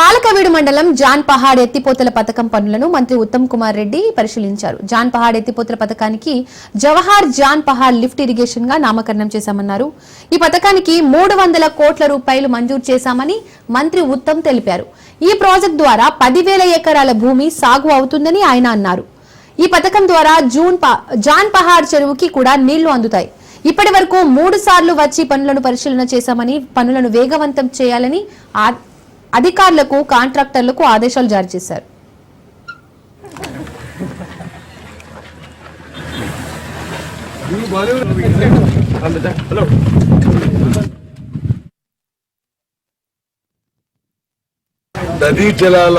పాలకవీడు మండలం జాన్ పహాడ్ ఎత్తిపోతల పథకం పనులను మంత్రి ఉత్తమ్ కుమార్ రెడ్డి పరిశీలించారు. జాన్ పహాడ్ ఎత్తిపోతల పథకానికి జవహార్ జాన్ పహాడ్ లిఫ్ట్ ఇరిగేషన్గా నామకరణం చేశామన్నారు. ఈ పథకానికి మూడు వందల కోట్ల రూపాయలు మంజూరు చేశామని మంత్రి ఉత్తమ్ తెలిపారు. ఈ ప్రాజెక్ట్ ద్వారా పదివేల ఎకరాల భూమి సాగు అవుతుందని ఆయన అన్నారు. ఈ పథకం ద్వారా జూన్ ప- జాన్ పహాడ్ చెరువుకి కూడా నీళ్ళు అందుతాయి. ఇప్పటి వరకు మూడు సార్లు వచ్చి పనులను పరిశీలన చేశామని పనులను వేగవంతం చేయాలని అధికారులకు కాంట్రాక్టర్లకు ఆదేశాలు జారీ చేశారు. నదీ జలాల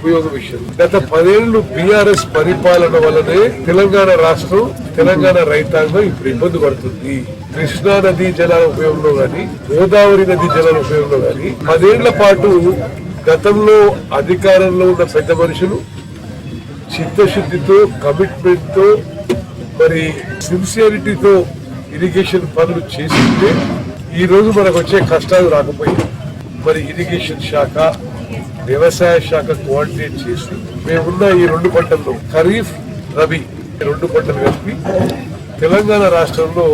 ఉపయోగ విషయం గత పదేళ్ళు బీఆర్ఎస్ పరిపాలన వల్లనే తెలంగాణ రాష్ట్రం తెలంగాణ రైతాంగం ఇప్పుడు ఇబ్బంది పడుతుంది. కృష్ణా నదీ జలాల ఉపయోగంలో గాని గోదావరి నది జలాల ఉపయోగంలో గాని పదేళ్ళ పాటు గతంలో అధికారంలో ఉన్న పెద్ద మనుషులు చిత్తశుద్ధితో కమిట్మెంట్తో మరి సిన్సియరిటీతో ఇరిగేషన్ పనులు చేస్తుంటే ఈ రోజు మనకు వచ్చే కష్టాలు రాకపోయాయి. మరి ఇరిగేషన్ శాఖ వ్యవసాయ శాఖ కోఆర్డినేట్ చేసి మేమున్న ఈ రెండు పంటల్లో ఖరీఫ్ రబీ రెండు పంటలు కలిపి తెలంగాణ రాష్ట్రంలో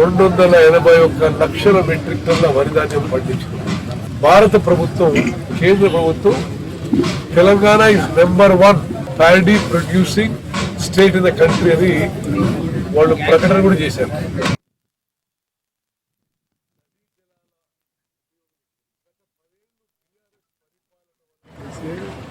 రెండు వందల ఎనభై ఒక్క లక్షల మెట్రిక్ టన్ల వరి ధాన్యం పండించుకుంది భారత ప్రభుత్వం కేంద్ర ప్రభుత్వం Telangana is number one paddy producing state in the country అని వాళ్ళు ప్రకటన కూడా చేశారు.